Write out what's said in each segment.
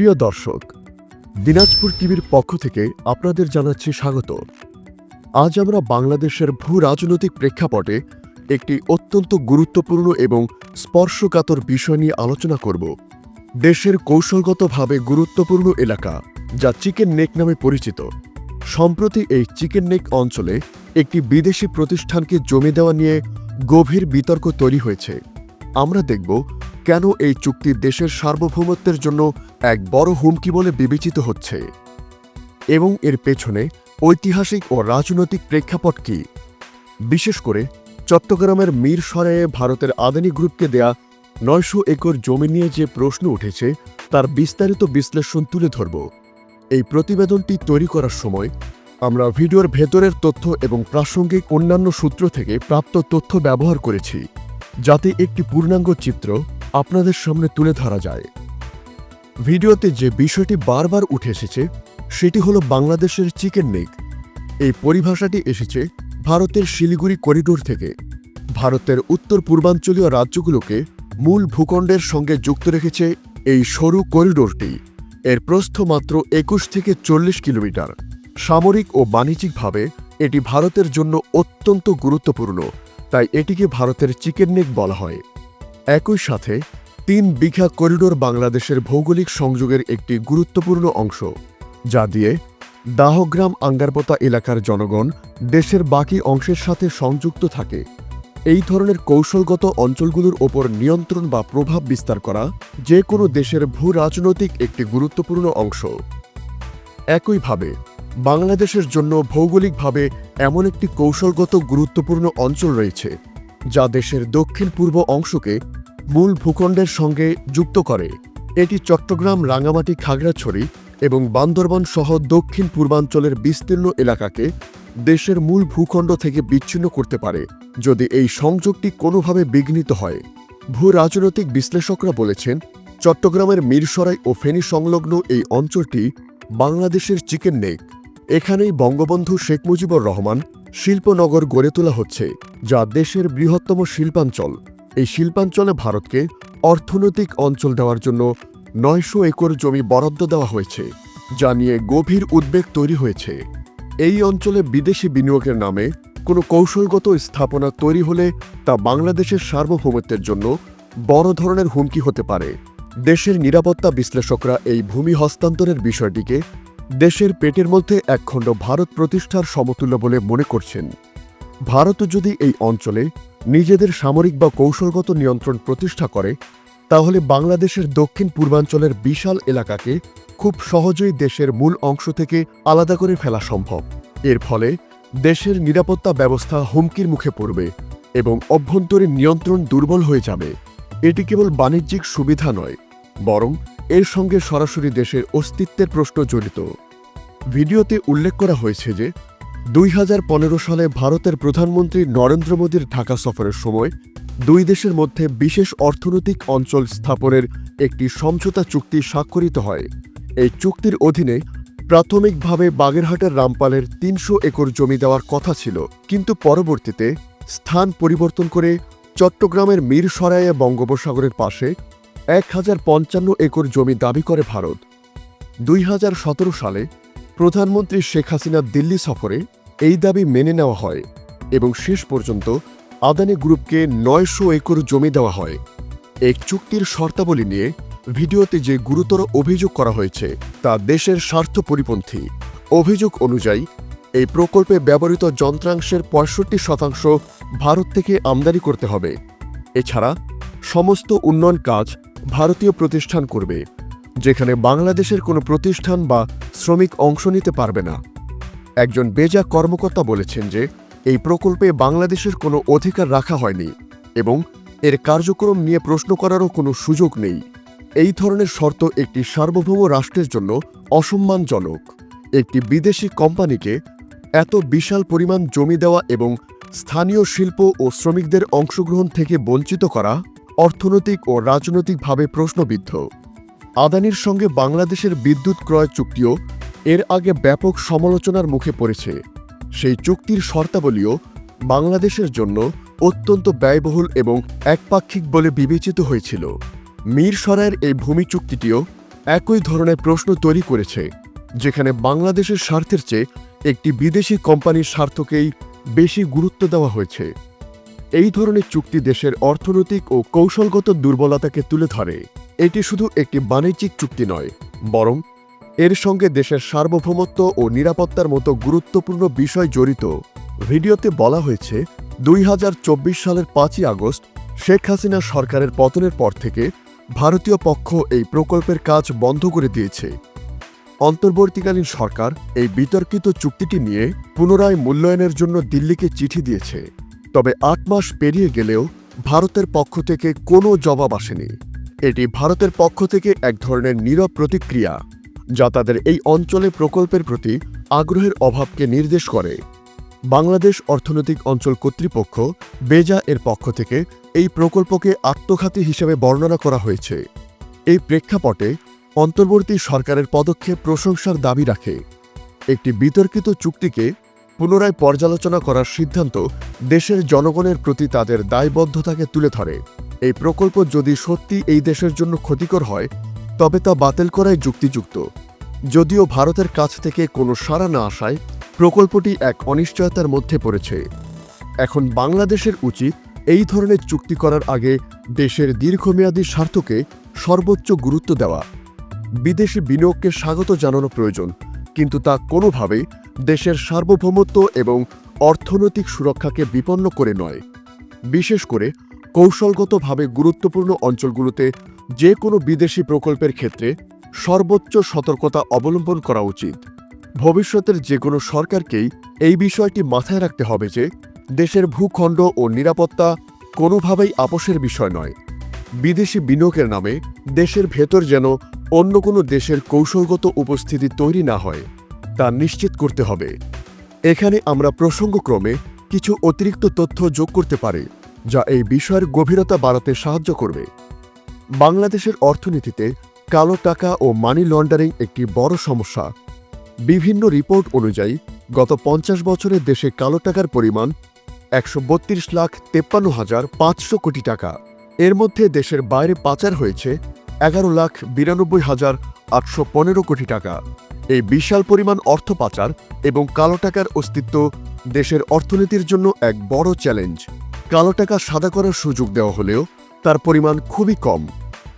প্রিয় দর্শক, দিনাজপুর টিভির পক্ষ থেকে আপনাদের জানাচ্ছি স্বাগত। আজ আমরা বাংলাদেশের ভূ রাজনৈতিক প্রেক্ষাপটে একটি অত্যন্ত গুরুত্বপূর্ণ এবং স্পর্শকাতর বিষয় নিয়ে আলোচনা করব। দেশের কৌশলগতভাবে গুরুত্বপূর্ণ এলাকা, যা চিকেন নেক নামে পরিচিত। সম্প্রতি এই চিকেন নেক অঞ্চলে একটি বিদেশি প্রতিষ্ঠানকে জমি দেওয়া নিয়ে গভীর বিতর্ক তৈরি হয়েছে। আমরা দেখব কেন এই চুক্তি দেশের সার্বভৌমত্বের জন্য এক বড় হুমকি বলে বিবেচিত হচ্ছে? এবং এর পেছনে ঐতিহাসিক ও রাজনৈতিক প্রেক্ষাপট কি? বিশেষ করে চট্টগ্রামের মীর সরায়ে ভারতের আদানি গ্রুপকে দেয়া নয়শো একর জমি নিয়ে যে প্রশ্ন উঠেছে, তার বিস্তারিত বিশ্লেষণ তুলে ধরব। এই প্রতিবেদনটি তৈরি করার সময় আমরা ভিডিওর ভেতরের তথ্য এবং প্রাসঙ্গিক অন্যান্য সূত্র থেকে প্রাপ্ত তথ্য ব্যবহার করেছি, যাতে একটি পূর্ণাঙ্গ চিত্র আপনাদের সামনে তুলে ধরা যায়। ভিডিওতে যে বিষয়টি বারবার উঠে এসেছে, সেটি হলো বাংলাদেশের চিকেন নেক এই পরিভাষাটি এসেছে ভারতের শিলিগুড়ি করিডোর থেকে। ভারতের উত্তর পূর্বাঞ্চলীয় রাজ্যগুলোকে মূল ভূখণ্ডের সঙ্গে যুক্ত রেখেছে এই সরু করিডোরটি। এর প্রস্থ মাত্র একুশ থেকে চল্লিশ কিলোমিটার। সামরিক ও বাণিজ্যিকভাবে এটি ভারতের জন্য অত্যন্ত গুরুত্বপূর্ণ, তাই এটিকে ভারতের চিকেন নেক বলা হয়। একই সাথে তিন বিঘা করিডোর বাংলাদেশের ভৌগোলিক সংযোগের একটি গুরুত্বপূর্ণ অংশ, যা দিয়ে দাহগ্রাম আঙ্গারপোতা এলাকার জনগণ দেশের বাকি অংশের সাথে সংযুক্ত থাকে। এই ধরনের কৌশলগত অঞ্চলগুলোর ওপর নিয়ন্ত্রণ বা প্রভাব বিস্তার করা যে কোনো দেশের ভূ রাজনৈতিক একটি গুরুত্বপূর্ণ অংশ। একইভাবে, বাংলাদেশের জন্য ভৌগোলিকভাবে এমন একটি কৌশলগত গুরুত্বপূর্ণ অঞ্চল রয়েছে যা দেশের দক্ষিণ পূর্ব অংশকে মূল ভূখণ্ডের সঙ্গে যুক্ত করে। এটি চট্টগ্রাম রাঙামাটি খাগড়াছড়ি এবং বান্দরবান সহ দক্ষিণ পূর্বাঞ্চলের বিস্তীর্ণ এলাকাকে দেশের মূল ভূখণ্ড থেকে বিচ্ছিন্ন করতে পারে, যদি এই সংযোগটি কোনোভাবে বিঘ্নিত হয়। ভূ রাজনৈতিক বিশ্লেষকরা বলেছেন, চট্টগ্রামের মিরসরাই ও ফেনী সংলগ্ন এই অঞ্চলটি বাংলাদেশের চিকেন নেক। এখানেই বঙ্গবন্ধু শেখ মুজিবুর রহমান শিল্পনগর গড়ে তোলা হচ্ছে, যা দেশের বৃহত্তম শিল্পাঞ্চল। এই শিল্পাঞ্চলে ভারতকে অর্থনৈতিক অঞ্চল দেওয়ার জন্য নয়শো একর জমি বরাদ্দ দেওয়া হয়েছে, যা নিয়ে গভীর উদ্বেগ তৈরি হয়েছে। এই অঞ্চলে বিদেশি বিনিয়োগের নামে কোনো কৌশলগত স্থাপনা তৈরি হলে তা বাংলাদেশের সার্বভৌমত্বের জন্য বড় ধরনের হুমকি হতে পারে। দেশের নিরাপত্তা বিশ্লেষকরা এই ভূমি হস্তান্তরের বিষয়টিকে দেশের পেটের মধ্যে একখণ্ড ভারত প্রতিষ্ঠার সমতুল্য বলে মনে করছেন। ভারত যদি এই অঞ্চলে নিজেদের সামরিক বা কৌশলগত নিয়ন্ত্রণ প্রতিষ্ঠা করে, তাহলে বাংলাদেশের দক্ষিণ পূর্বাঞ্চলের বিশাল এলাকাকে খুব সহজেই দেশের মূল অংশ থেকে আলাদা করে ফেলা সম্ভব। এর ফলে দেশের নিরাপত্তা ব্যবস্থা হুমকির মুখে পড়বে এবং অভ্যন্তরীণ নিয়ন্ত্রণ দুর্বল হয়ে যাবে। এটি কেবল বাণিজ্যিক সুবিধা নয়, বরং এর সঙ্গে সরাসরি দেশের অস্তিত্বের প্রশ্ন জড়িত। ভিডিওতে উল্লেখ করা হয়েছে যে, দুই হাজার পনেরো সালে ভারতের প্রধানমন্ত্রী নরেন্দ্র মোদীর ঢাকা সফরের সময় দুই দেশের মধ্যে বিশেষ অর্থনৈতিক অঞ্চল স্থাপনের একটি সমঝোতা চুক্তি স্বাক্ষরিত হয়। এই চুক্তির অধীনে প্রাথমিকভাবে বাগেরহাটের রামপালের তিনশো একর জমি দেওয়ার কথা ছিল। কিন্তু পরবর্তীতে স্থান পরিবর্তন করে চট্টগ্রামের মীরসরাইয়ে বঙ্গোপসাগরের পাশে এক হাজার পঞ্চান্ন একর জমি দাবি করে ভারত। দুই হাজার সতেরো সালে প্রধানমন্ত্রী শেখ হাসিনা দিল্লি সফরে এই দাবি মেনে নেওয়া হয় এবং শেষ পর্যন্ত আদানি গ্রুপকে নয়শো একর জমি দেওয়া হয়। এই চুক্তির শর্তাবলী নিয়ে ভিডিওতে যে গুরুতর অভিযোগ করা হয়েছে, তা দেশের স্বার্থ পরিপন্থী। অভিযোগ অনুযায়ী, এই প্রকল্পে ব্যবহৃত যন্ত্রাংশের পঁয়ষট্টি শতাংশ ভারত থেকে আমদানি করতে হবে। এছাড়া, সমস্ত উন্নয়ন কাজ ভারতীয় প্রতিষ্ঠান করবে, যেখানে বাংলাদেশের কোনো প্রতিষ্ঠান বা শ্রমিক অংশ নিতে পারবে না। একজন বেজা কর্মকর্তা বলেছেন যে, এই প্রকল্পে বাংলাদেশের কোনো অধিকার রাখা হয়নি এবং এর কার্যক্রম নিয়ে প্রশ্ন করারও কোনো সুযোগ নেই। এই ধরনের শর্ত একটি সার্বভৌম রাষ্ট্রের জন্য অসম্মানজনক। একটি বিদেশি কোম্পানিকে এত বিশাল পরিমাণ জমি দেওয়া এবং স্থানীয় শিল্প ও শ্রমিকদের অংশগ্রহণ থেকে বঞ্চিত করা অর্থনৈতিক ও রাজনৈতিকভাবে প্রশ্নবিদ্ধ। আদানির সঙ্গে বাংলাদেশের বিদ্যুৎ ক্রয় চুক্তিও এর আগে ব্যাপক সমালোচনার মুখে পড়েছে। সেই চুক্তির শর্তাবলীও বাংলাদেশের জন্য অত্যন্ত ব্যয়বহুল এবং একপাক্ষিক বলে বিবেচিত হয়েছিল। মীর সরায়ের এই ভূমি চুক্তিটিও একই ধরনের প্রশ্ন তৈরি করেছে, যেখানে বাংলাদেশের স্বার্থের চেয়ে একটি বিদেশি কোম্পানির স্বার্থকেই বেশি গুরুত্ব দেওয়া হয়েছে। এই ধরনের চুক্তি দেশের অর্থনৈতিক ও কৌশলগত দুর্বলতাকে তুলে ধরে। এটি শুধু একটি বাণিজ্যিক চুক্তি নয়, বরং এর সঙ্গে দেশের সার্বভৌমত্ব ও নিরাপত্তার মতো গুরুত্বপূর্ণ বিষয় জড়িত। ভিডিওতে বলা হয়েছে, দুই হাজার চব্বিশ সালের পাঁচই আগস্ট শেখ হাসিনা সরকারের পতনের পর থেকে ভারতীয় পক্ষ এই প্রকল্পের কাজ বন্ধ করে দিয়েছে। অন্তর্বর্তীকালীন সরকার এই বিতর্কিত চুক্তিটি নিয়ে পুনরায় মূল্যায়নের জন্য দিল্লিকে চিঠি দিয়েছে। তবে আট মাস পেরিয়ে গেলেও ভারতের পক্ষ থেকে কোনো জবাব আসেনি। এটি ভারতের পক্ষ থেকে এক ধরনের নীরব প্রতিক্রিয়া, যা তাদের এই অঞ্চলে প্রকল্পের প্রতি আগ্রহের অভাবকে নির্দেশ করে। বাংলাদেশ অর্থনৈতিক অঞ্চল কর্তৃপক্ষ বেজা এর পক্ষ থেকে এই প্রকল্পকে আত্মঘাতী হিসেবে বর্ণনা করা হয়েছে। এই প্রেক্ষাপটে অন্তর্বর্তী সরকারের পদক্ষেপ প্রশংসার দাবি রাখে। একটি বিতর্কিত চুক্তিকে পুনরায় পর্যালোচনা করার সিদ্ধান্ত দেশের জনগণের প্রতি তাদের দায়বদ্ধতাকে তুলে ধরে। এই প্রকল্প যদি সত্যি এই দেশের জন্য ক্ষতিকর হয়, তবে তা বাতিল করাই যুক্তিযুক্ত। যদিও ভারতের কাছ থেকে কোনো সাড়া না আসায় প্রকল্পটি এক অনিশ্চয়তার মধ্যে পড়েছে। এখন বাংলাদেশের উচিত এই ধরনের চুক্তি করার আগে দেশের দীর্ঘমেয়াদী স্বার্থকে সর্বোচ্চ গুরুত্ব দেওয়া। বিদেশি বিনিয়োগকে স্বাগত জানানো প্রয়োজন, কিন্তু তা কোনোভাবেই দেশের সার্বভৌমত্ব এবং অর্থনৈতিক সুরক্ষাকে বিপন্ন করে নয়। বিশেষ করে কৌশলগতভাবে গুরুত্বপূর্ণ অঞ্চলগুলোতে যে কোনো বিদেশি প্রকল্পের ক্ষেত্রে সর্বোচ্চ সতর্কতা অবলম্বন করা উচিত। ভবিষ্যতের যে কোনো সরকারকেই এই বিষয়টি মাথায় রাখতে হবে যে দেশের ভূখণ্ড ও নিরাপত্তা কোনোভাবেই আপোষের বিষয় নয়। বিদেশি বিনিয়োগের নামে দেশের ভেতর যেন অন্য কোনো দেশের কৌশলগত উপস্থিতি তৈরি না হয়। তা নিশ্চিত করতে হবে। এখানে আমরা প্রসঙ্গক্রমে কিছু অতিরিক্ত তথ্য যোগ করতে পারি, যা এই বিষয়ের গভীরতা বাড়াতে সাহায্য করবে। বাংলাদেশের অর্থনীতিতে কালো টাকা ও মানি লন্ডারিং একটি বড় সমস্যা। বিভিন্ন রিপোর্ট অনুযায়ী, গত পঞ্চাশ বছরে দেশে কালো টাকার পরিমাণ একশো বত্রিশ লাখ তেপ্পান্ন হাজার পাঁচশো কোটি টাকা। এর মধ্যে দেশের বাইরে পাচার হয়েছে এগারো লাখ বিরানব্বই হাজার আটশো পনেরো কোটি টাকা। এই বিশাল পরিমাণ অর্থ পাচার এবং কালো টাকার অস্তিত্ব দেশের অর্থনীতির জন্য এক বড় চ্যালেঞ্জ। কালো টাকা সাদা করার সুযোগ দেওয়া হলেও তার পরিমাণ খুবই কম।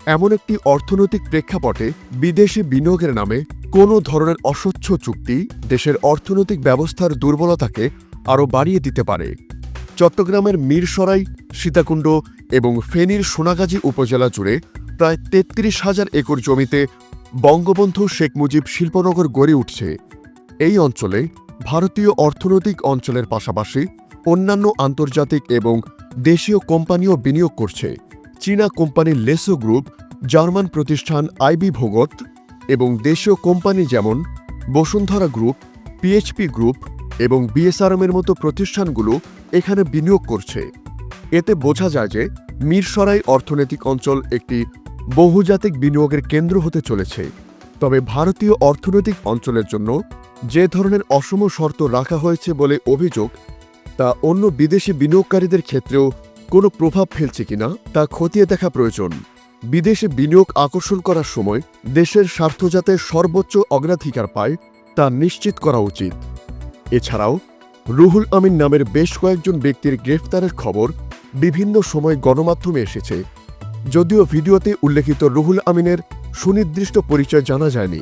এমন একটি অর্থনৈতিক প্রেক্ষাপটে বিদেশি বিনিয়োগের নামে কোনো ধরনের অস্বচ্ছ চুক্তি দেশের অর্থনৈতিক ব্যবস্থার দুর্বলতাকে আরও বাড়িয়ে দিতে পারে। চট্টগ্রামের মিরসরাই, সীতাকুণ্ড এবং ফেনীর সোনাগাজী উপজেলা জুড়ে প্রায় তেত্রিশ হাজার একর জমিতে বঙ্গবন্ধু শেখ মুজিব শিল্পনগর গড়ে উঠছে। এই অঞ্চলে ভারতীয় অর্থনৈতিক অঞ্চলের পাশাপাশি অন্যান্য আন্তর্জাতিক এবং দেশীয় কোম্পানিও বিনিয়োগ করছে। চীনা কোম্পানি লেসো গ্রুপ, জার্মান প্রতিষ্ঠান আইবি ভোগত এবং দেশীয় কোম্পানি যেমন বসুন্ধরা গ্রুপ, পিএইচপি গ্রুপ এবং বিএসআরএমের মতো প্রতিষ্ঠানগুলো এখানে বিনিয়োগ করছে। এতে বোঝা যায় যে মিরসরাই অর্থনৈতিক অঞ্চল একটি বহুজাতিক বিনিয়োগের কেন্দ্র হতে চলেছে। তবে ভারতীয় অর্থনৈতিক অঞ্চলের জন্য যে ধরনের অসম শর্ত রাখা হয়েছে বলে অভিযোগ, তা অন্য বিদেশি বিনিয়োগকারীদের ক্ষেত্রেও কোনো প্রভাব ফেলছে কিনা তা খতিয়ে দেখা প্রয়োজন। বিদেশে বিনিয়োগ আকর্ষণ করার সময় দেশের স্বার্থ যাতে সর্বোচ্চ অগ্রাধিকার পায় তা নিশ্চিত করা উচিত। এছাড়াও, রুহুল আমিন নামের বেশ কয়েকজন ব্যক্তির গ্রেফতারের খবর বিভিন্ন সময় গণমাধ্যমে এসেছে। যদিও ভিডিওতে উল্লেখিত রুহুল আমিনের সুনির্দিষ্ট পরিচয় জানা যায়নি।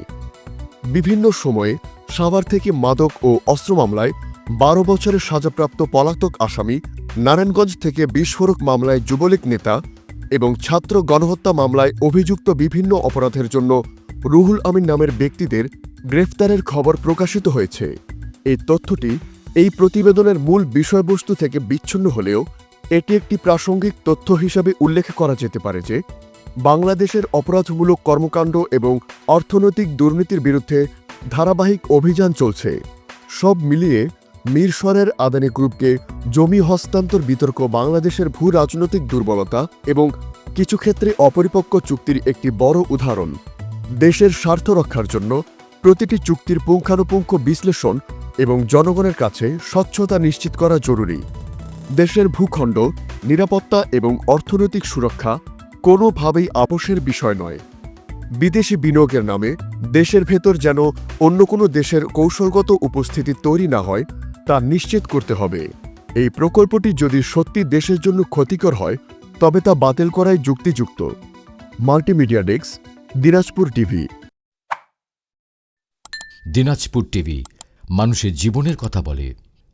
বিভিন্ন সময়ে সাভার থেকে মাদক ও অস্ত্র মামলায় বারো বছরের সাজাপ্রাপ্ত পলাতক আসামি নারায়ণগঞ্জ থেকে বিস্ফোরক মামলায় যুবলীগ নেতা এবং ছাত্র গণহত্যা মামলায় অভিযুক্ত বিভিন্ন অপরাধের জন্য রুহুল আমিন নামের ব্যক্তিদের গ্রেফতারের খবর প্রকাশিত হয়েছে। এই তথ্যটি এই প্রতিবেদনের মূল বিষয়বস্তু থেকে বিচ্ছিন্ন হলেও এটি একটি প্রাসঙ্গিক তথ্য হিসাবে উল্লেখ করা যেতে পারে যে, বাংলাদেশের অপরাধমূলক কর্মকাণ্ড এবং অর্থনৈতিক দুর্নীতির বিরুদ্ধে ধারাবাহিক অভিযান চলছে। সব মিলিয়ে মিরসরের আদানি গ্রুপকে জমি হস্তান্তর বিতর্ক, বাংলাদেশের ভূ রাজনৈতিক দুর্বলতা এবং কিছু ক্ষেত্রে অপরিপক্ক চুক্তির একটি বড় উদাহরণ। দেশের স্বার্থ রক্ষার জন্য প্রতিটি চুক্তির পুঙ্খানুপুঙ্খ বিশ্লেষণ এবং জনগণের কাছে স্বচ্ছতা নিশ্চিত করা জরুরি। দেশের ভূখণ্ড, নিরাপত্তা এবং অর্থনৈতিক সুরক্ষা কোনোভাবেই আপোষের বিষয় নয়। বিদেশি বিনিয়োগের নামে দেশের ভেতর যেন অন্য কোনো দেশের কৌশলগত উপস্থিতি তৈরি না হয়, তা নিশ্চিত করতে হবে। এই প্রকল্পটি যদি সত্যি দেশের জন্য ক্ষতিকর হয়, তবে তা বাতিল করাই যুক্তিযুক্ত। Multimedia desk, Dinajpur TV. Dinajpur TV, মানুষের জীবনের কথা বলে।